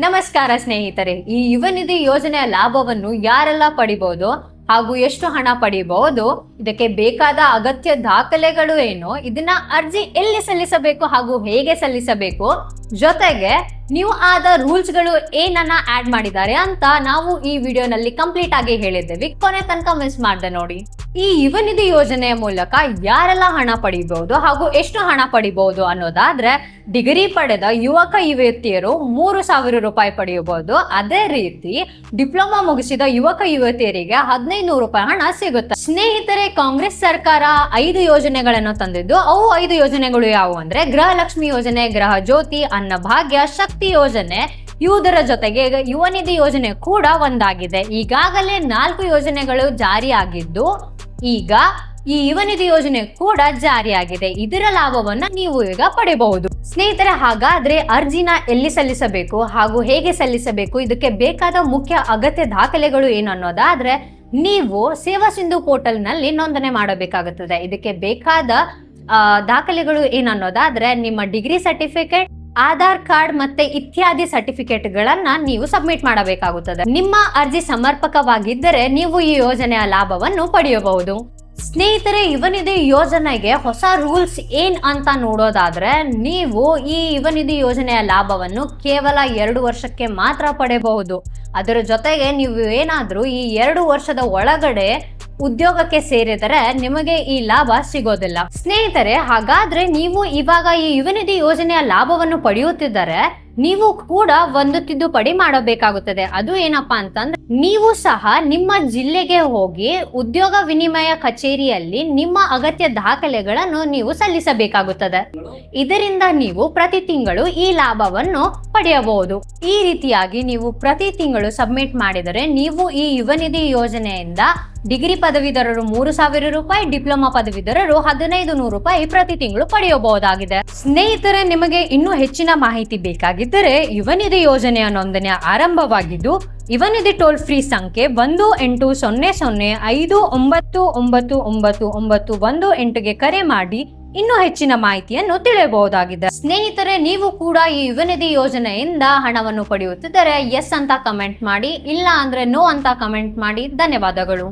ನಮಸ್ಕಾರ ಸ್ನೇಹಿತರೆ, ಈ ಯುವ ನಿಧಿ ಯೋಜನೆಯ ಲಾಭವನ್ನು ಯಾರೆಲ್ಲ ಪಡಿಬಹುದು ಹಾಗೂ ಎಷ್ಟು ಹಣ ಪಡೆಯಬಹುದು ಇದಕ್ಕೆ ಬೇಕಾದ ಅಗತ್ಯ ದಾಖಲೆಗಳು ಏನು, ಇದನ್ನ ಅರ್ಜಿ ಎಲ್ಲಿ ಸಲ್ಲಿಸಬೇಕು ಹಾಗೂ ಹೇಗೆ ಸಲ್ಲಿಸಬೇಕು, ಜೊತೆಗೆ ನೀವು ಆದ ರೂಲ್ಸ್ಗಳು ಏನನ್ನ ಆಡ್ ಮಾಡಿದ್ದಾರೆ ಅಂತ ನಾವು ಈ ವಿಡಿಯೋನಲ್ಲಿ ಕಂಪ್ಲೀಟ್ ಆಗಿ ಹೇಳಿದ್ದೇವೆ. ಕೊನೆ ತನಕ ಮಿಸ್ ಮಾಡ್ದೆ ನೋಡಿ. ಈ ಯುವ ನಿಧಿ ಯೋಜನೆಯ ಮೂಲಕ ಯಾರೆಲ್ಲ ಹಣ ಪಡಿಬಹುದು ಹಾಗೂ ಎಷ್ಟು ಹಣ ಪಡಿಬಹುದು ಅನ್ನೋದಾದ್ರೆ ಡಿಗ್ರಿ ಪಡೆದ ಯುವಕ ಯುವತಿಯರು ಮೂರು ಸಾವಿರ ರೂಪಾಯಿ ಪಡೆಯಬಹುದು ಅದೇ ರೀತಿ ಡಿಪ್ಲೊಮಾ ಮುಗಿಸಿದ ಯುವಕ ಯುವತಿಯರಿಗೆ ಹದಿನೈದು ರೂಪಾಯಿ ಹಣ ಸಿಗುತ್ತೆ. ಸ್ನೇಹಿತರೆ, ಕಾಂಗ್ರೆಸ್ ಸರ್ಕಾರ ಐದು ಯೋಜನೆಗಳನ್ನು ತಂದಿದ್ದು. ಅವು ಐದು ಯೋಜನೆಗಳು ಯಾವುವು ಅಂದ್ರೆ ಗೃಹಲಕ್ಷ್ಮಿ ಯೋಜನೆ, ಗೃಹ ಜ್ಯೋತಿ, ಅನ್ನಭಾಗ್ಯ, ಶಕ್ತಿ ಯೋಜನೆ ಇವುದರ ಜೊತೆಗೆ ಯುವನಿಧಿ ಯುವ ನಿಧಿ ಯೋಜನೆ ಕೂಡ ಒಂದಾಗಿದೆ. ಈಗಾಗಲೇ ನಾಲ್ಕು ಯೋಜನೆಗಳು ಜಾರಿಯಾಗಿದ್ದು, ಈಗ ಈ ಯುವನಿಧಿ ಯೋಜನೆ ಕೂಡ ಜಾರಿಯಾಗಿದೆ. ಇದರ ಲಾಭವನ್ನ ನೀವು ಈಗ ಪಡೆಯಬಹುದು ಸ್ನೇಹಿತರೆ, ಹಾಗಾದ್ರೆ ಅರ್ಜಿನ ಎಲ್ಲಿ ಸಲ್ಲಿಸಬೇಕು ಹಾಗೂ ಹೇಗೆ ಸಲ್ಲಿಸಬೇಕು, ಇದಕ್ಕೆ ಬೇಕಾದ ಮುಖ್ಯ ಅಗತ್ಯ ದಾಖಲೆಗಳು ಏನು ಅನ್ನೋದಾದ್ರೆ, ನೀವು ಸೇವಾ ಸಿಂಧು ಪೋರ್ಟಲ್ನಲ್ಲಿ ನೋಂದಣಿ ಮಾಡಬೇಕಾಗುತ್ತದೆ. ಇದಕ್ಕೆ ಬೇಕಾದ ದಾಖಲೆಗಳು ಏನನ್ನೋದಾದ್ರೆ ನಿಮ್ಮ ಡಿಗ್ರಿ ಸರ್ಟಿಫಿಕೇಟ್ ಆಧಾರ್ ಕಾರ್ಡ್ ಮತ್ತೆ ಇತ್ಯಾದಿ ಸರ್ಟಿಫಿಕೇಟ್ ಗಳನ್ನ ನೀವು ಸಬ್ಮಿಟ್ ಮಾಡಬೇಕಾಗುತ್ತದೆ. ನಿಮ್ಮ ಅರ್ಜಿ ಸಮರ್ಪಕವಾಗಿದ್ದರೆ ನೀವು ಈ ಯೋಜನೆಯ ಲಾಭವನ್ನು ಪಡೆಯಬಹುದು. ಸ್ನೇಹಿತರೆ ಇವನಿಧಿ ಯೋಜನೆಗೆ ಹೊಸ ರೂಲ್ಸ್ ಏನ್ ಅಂತ ನೋಡೋದಾದ್ರೆ, ನೀವು ಈ ಯುವನಿಧಿ ಯೋಜನೆಯ ಲಾಭವನ್ನು ಕೇವಲ ಎರಡು ವರ್ಷಕ್ಕೆ ಮಾತ್ರ ಪಡೆಯಬಹುದು. ಅದರ ಜೊತೆಗೆ ನೀವು ಏನಾದ್ರೂ ಈ ಎರಡು ವರ್ಷದ ಒಳಗಡೆ ಉದ್ಯೋಗಕ್ಕೆ ಸೇರಿದರೆ ನಿಮಗೆ ಈ ಲಾಭ ಸಿಗೋದಿಲ್ಲ. ಸ್ನೇಹಿತರೆ, ಹಾಗಾದ್ರೆ ನೀವು ಇವಾಗ ಈ ಯುವನಿಧಿ ಯೋಜನೆಯ ಲಾಭವನ್ನು ಪಡೆಯುತ್ತಿದ್ದರೆ ನೀವು ಕೂಡ ಒಂದು ತಿದ್ದುಪಡಿ ಮಾಡಬೇಕಾಗುತ್ತದೆ. ಅದು ಏನಪ್ಪಾ ಅಂತಂದ್ರೆ, ನೀವು ಸಹ ನಿಮ್ಮ ಜಿಲ್ಲೆಗೆ ಹೋಗಿ ಉದ್ಯೋಗ ವಿನಿಮಯ ಕಚೇರಿಯಲ್ಲಿ ನಿಮ್ಮ ಅಗತ್ಯ ದಾಖಲೆಗಳನ್ನು ನೀವು ಸಲ್ಲಿಸಬೇಕಾಗುತ್ತದೆ. ಇದರಿಂದ ನೀವು ಪ್ರತಿ ತಿಂಗಳು ಈ ಲಾಭವನ್ನು ಪಡೆಯಬಹುದು. ಈ ರೀತಿಯಾಗಿ ನೀವು ಪ್ರತಿ ತಿಂಗಳು ಸಬ್ಮಿಟ್ ಮಾಡಿದರೆ ನೀವು ಈ ಯುವನಿಧಿ ಯೋಜನೆಯಿಂದ ಡಿಗ್ರಿ ಪದವೀಧರರು ಮೂರು ಸಾವಿರ ರೂಪಾಯಿ, ಡಿಪ್ಲೊಮಾ ಪದವೀಧರರು ಹದಿನೈದು ನೂರು ರೂಪಾಯಿ ಪ್ರತಿ ತಿಂಗಳು ಪಡೆಯಬಹುದಾಗಿದೆ. ಸ್ನೇಹಿತರೆ, ನಿಮಗೆ ಇನ್ನೂ ಹೆಚ್ಚಿನ ಮಾಹಿತಿ ಬೇಕಾಗಿದ್ದರೆ ಯುವ ನಿಧಿ ಯೋಜನೆಯ ನೋಂದಣಿ ಆರಂಭವಾಗಿದ್ದು, ಯುವನಿಧಿ ಟೋಲ್ ಫ್ರೀ ಸಂಖ್ಯೆ ಒಂದು ಎಂಟು ಸೊನ್ನೆ ಸೊನ್ನೆ ಐದು ಒಂಬತ್ತು ಒಂಬತ್ತು ಒಂಬತ್ತು ಒಂಬತ್ತು ಒಂದು ಎಂಟುಗೆ ಕರೆ ಮಾಡಿ ಇನ್ನೂ ಹೆಚ್ಚಿನ ಮಾಹಿತಿಯನ್ನು ತಿಳಿಯಬಹುದಾಗಿದೆ. ಸ್ನೇಹಿತರೆ, ನೀವು ಕೂಡ ಈ ಯುವನಿಧಿ ಯೋಜನೆಯಿಂದ ಹಣವನ್ನು ಪಡೆಯುತ್ತಿದ್ದರೆ ಎಸ್ ಅಂತ ಕಮೆಂಟ್ ಮಾಡಿ, ಇಲ್ಲ ಅಂದ್ರೆ ನೋ ಅಂತ ಕಮೆಂಟ್ ಮಾಡಿ. ಧನ್ಯವಾದಗಳು.